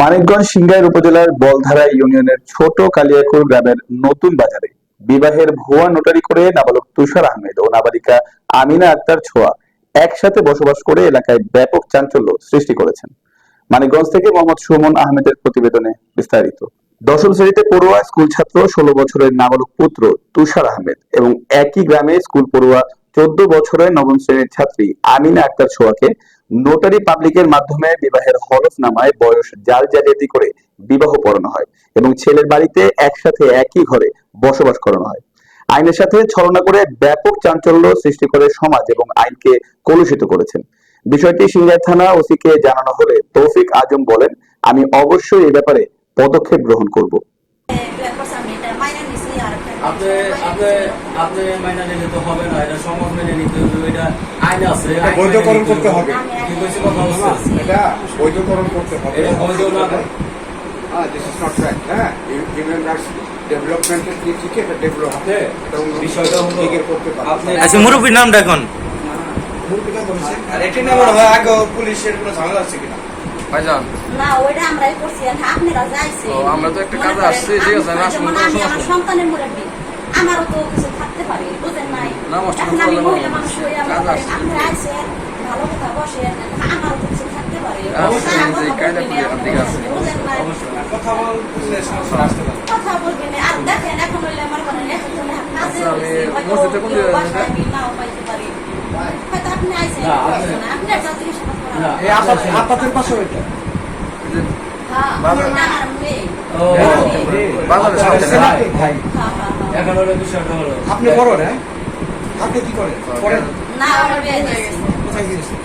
মানিকগঞ্জ সিংগাইর উপজেলার বলধারা ইউনিয়নের ছোট কালিয়াকুর গ্রামের নতুন বাজারে বিবাহের ভুয়া নোটারি করে নাবালক তুষার আহমেদ ও নাবালিকা আমিনা আক্তার ছোয়া একসাথে বসবাস করে এলাকায় ব্যাপক চাঞ্চল্য সৃষ্টি করেছেন। মানিকগঞ্জ থেকে মোহাম্মদ সুমন আহমেদের প্রতিবেদনে বিস্তারিত। দশম শ্রেণীতে পড়ুয়া স্কুল ছাত্র, ষোলো বছরের নাবালক পুত্র তুষার আহমেদ এবং একই গ্রামে স্কুল পড়ুয়া চোদ্দ বছরের নবম শ্রেণির ছাত্রী আমিনা আক্তার ছোয়াকে নোটারি পাবলিকের মাধ্যমে বিবাহের হলফনামায় বয়স জাল জালিয়াতি করে বিবাহ পড়ানো হয় এবং ছেলের বাড়িতে একসাথে একই ঘরে বসবাস করানো হয়। আইনের সাথে ছলনা করে ব্যাপক চাঞ্চল্য সৃষ্টি করে সমাজ এবং আইনকে কলুষিত করেছেন। বিষয়টি সিংগাই থানা ওসিকে জানানো হলে তৌফিক আজম বলেন, আমি অবশ্যই এ ব্যাপারে পদক্ষেপ গ্রহণ করব। আপনি আপনি আপনি মাইনা নিলে তো হবে না এটা সমাজ মেনে নিতে হবে এটা আইন আছে বৈধকরণ করতে হবে। কি কইছি কথা বুঝছেন? এটা বৈধকরণ করতে হবে। এটা বৈধ না। দিস ইজ নট রাইট হ্যাঁ হিউম্যান রাইটস ডেভেলপমেন্টের দিক থেকে এটা ডেভেলপ আপনি বিষয়টা হলো করতে পারে আপনি আচ্ছা মুরব্বীর নামটা এখন? আর এটি না হয় আগে পুলিশের কোনো ঝামেলা আছে কিনা? ভাইজান। না ওইটা আমরাই করছি আপনারা যাইছে আমরা তো একটা কাজে আসছি, ঠিক আছে, না। সন্তানের মুরব্বী। আমারও তো কিছু থাকতে পারে বুঝেন নাই? এখন আমি মহিলা মানুষ হয়ে আমরা আপনারা আইসে ভালো কথা বসে আমারও তো কিছু থাকতে পারে। বুঝেন নাই? কথা বলতে সমস্যা আসতে পারে। কথা বলবেন আর দেখেন এখন হইলে আমার কোনো লেখা চলে কাজে হয়েছে নাও পাইতে পারি। হয়তো আপনি আইসেন না, আপনি- আপনি একটা জিনিসপত্র না, এই আপাত আপাতের পাশে ওইটা হ্যাঁ আপনার। ছেলে ভাই। হ্যাঁ হ্যাঁ হ্যাঁ আপনি বড় না আপনি কি করেন? করেন না আমার বিয়ে দিয়েছে কোথায় গিয়েছেন?